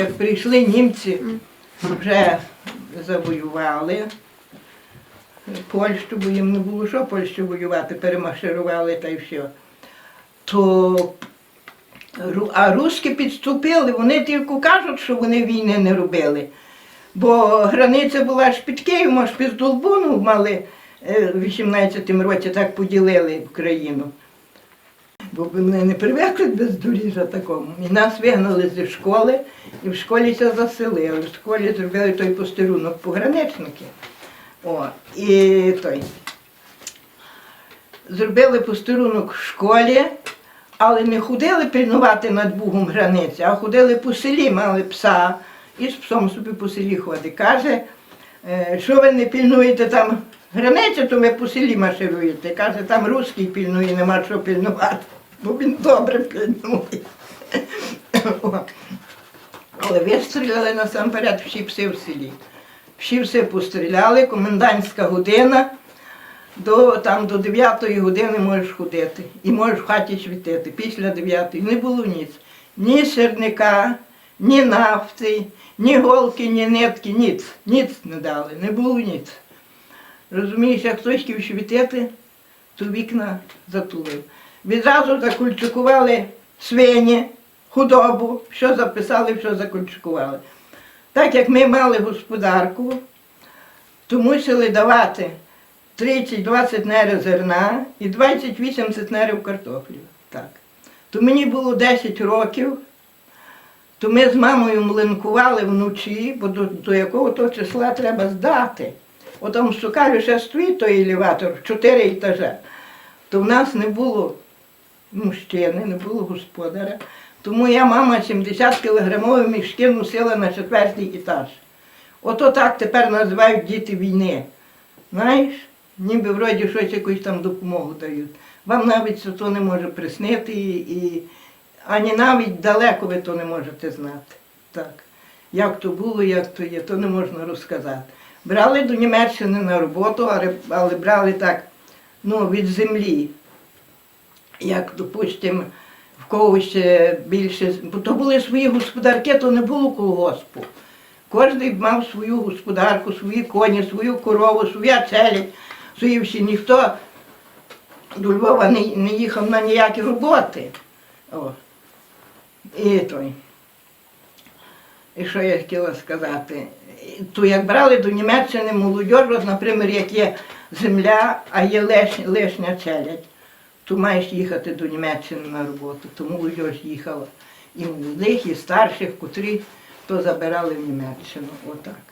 як прийшли німці, вже завоювали. Польщу, бо їм не було що Польщу воювати, перемаширували та й все. То а руски підступили, вони тільки кажуть, що вони війни не робили. Бо границя була ж під Києвом, аж під Долбону мали е, в 18-му році так поділили Україну. Бо вони не привикли без доріжжя такому. І нас вигнали зі школи, і в школі це заселили. В школі зробили той постерунок пограничники. О, і той. Зробили постерунок в школі, але не ходили пильнувати над Бугом границі, а ходили по селі, мали пса, і з псом собі по селі ходить. Каже, «Е, що ви не пильнуєте там границю, то ви по селі маршируєте. Каже, там русський пильнує, нема що пильнувати, бо він добре пильнує. Але вистріляли насамперед всі пси в селі. Всі все постріляли, комендантська година, до, там, до 9 години можеш ходити і можеш в хаті світити. Після 9 не було ніц. Ні сірника, ні нафти, ні голки, ні нитки, ніц. Ніц не дали, не було ніц. Розумієш, як хтось хотів світити, то вікна затулив. Відразу закульчукували свині, худобу, що записали, що закульчукували. Так як ми мали господарку, то мусили давати 30-20 нерів зерна і 28 центнерів картоплі. Так. То мені було 10 років, то ми з мамою млинкували вночі, бо до, до якого то числа треба здати. От там в Сукаві ще стоїть той елеватор, 4 етажа. То в нас не було мужчини, не було господаря. Тому я, мама, 70 кілограмові мішки носила на четвертий етаж. Ото так тепер називають діти війни. Знаєш, ніби вроді щось якусь там допомогу дають. Вам навіть це то не може приснити, і, ані навіть далеко ви то не можете знати. Так. Як то було, як то є, то не можна розказати. Брали до Німеччини на роботу, але брали так ну, від землі як, допустимо, в когось більше, бо то були свої господарки, то не було колгоспу. Кожен мав свою господарку, свої коні, свою корову, своя челядь, свої всі. Ніхто до Львова не, не їхав на ніякі роботи. О. І той. І що я хотіла сказати? То як брали до Німеччини молодь, наприклад, як є земля, а є лиш, лишня челядь, то маєш їхати до Німеччини на роботу. Тому я ж їхала. І молодих, і старших, котрі то забирали в Німеччину. Отак.